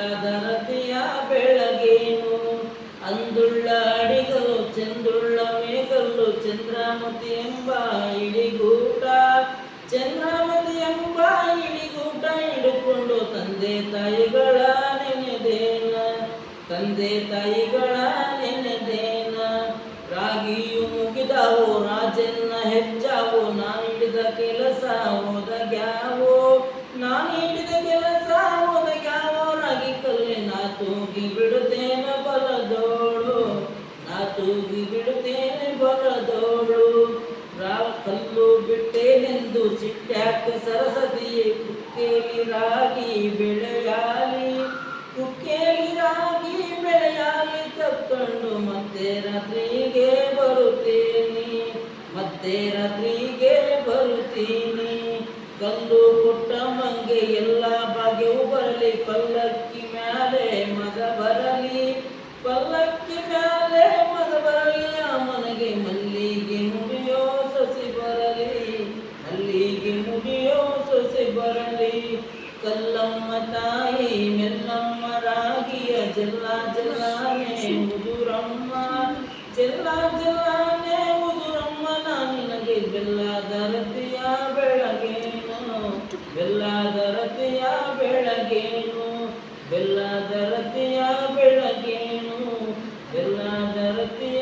ಧನತೆಯ ಬೆಳಗೇನು? ಅಂದುಳ್ಳ ಅಡಿಗಲು ಚಂದುಳ್ಳ ಮೇಗಲ್ಲು ಚಂದ್ರಾಮತಿ ಎಂಬ ಇಳಿಗೂಟ ಚಂದ್ರಮತಿ ಎಂಬ ಇಳಿಗೂಟ ಹಿಡಿಕೊಂಡು ತಂದೆ ತಾಯಿಗಳ ನೆನೆದೇನ. ತಂದೆ ತಾಯಿಗಳ ನೆನೆದೇನ. ರಾಗಿಯು ಮುಗಿದವು, ರಾಜನ್ನ ಹೆಚ್ಚಾವು. ನಾನಿಡಿದ ಕೆಲಸ ಹೋದ ನಾನ್ ಹಿಡಿದ ಕೆಲಸ ಬಿಡುತ್ತೇನೆ ಬಲದೋಳು ನಾ ತೂಗಿ ಬಿಡುತ್ತೇನೆ ಬಲದೋಳು ರಾವ್ ಕಲ್ಲು ಬಿಟ್ಟೇನೆಂದು ಸಿಟ್ಟ್ಯಾಕ ಸರಸದಿಯೇ, ಕುಕ್ಕೇಲಿ ರಾಗಿ ಬೆಳೆಯಾಲಿ, ಕುಕ್ಕೇಲಿ ರಾಗಿ ಬೆಳೆಯಾಲಿ ತಕ್ಕೊಂಡು ಮತ್ತೆ ರಾತ್ರಿಗೆ ಬರುತ್ತೇನೆ, ಮತ್ತೆ ರಾತ್ರಿಗೆ ಬರುತ್ತೀನಿ. ಕಲ್ಲು ಕೊಟ್ಟ ಮಂಗೆ ಎಲ್ಲ ಹೀಗೆ ಮುಡಿಯೋ ಸೊಸೆ ಬರಲಿ. ಕಲ್ಲಮ್ಮ ತಾಯಿ, ಮೆಲ್ಲಮ್ಮ ರಾಗಿಯ ಜಲ್ಲ ಜಲ್ಲಾನೆ ಮುದುರಮ್ಮ. ಜಲ್ಲ ಜಲ್ಲಾನೆ ಮುದುರಮ್ಮ ನಾ ನಿನಗೆ ಬೆಲ್ಲದರತಿಯ ಬೆಳಗೇನು? ಬೆಲ್ಲದರತಿಯ ಬೆಳಗೇನು? ಬೆಲ್ಲದರತಿಯ ಬೆಳಗೇನು? ಬೆಲ್ಲದರತಿಯ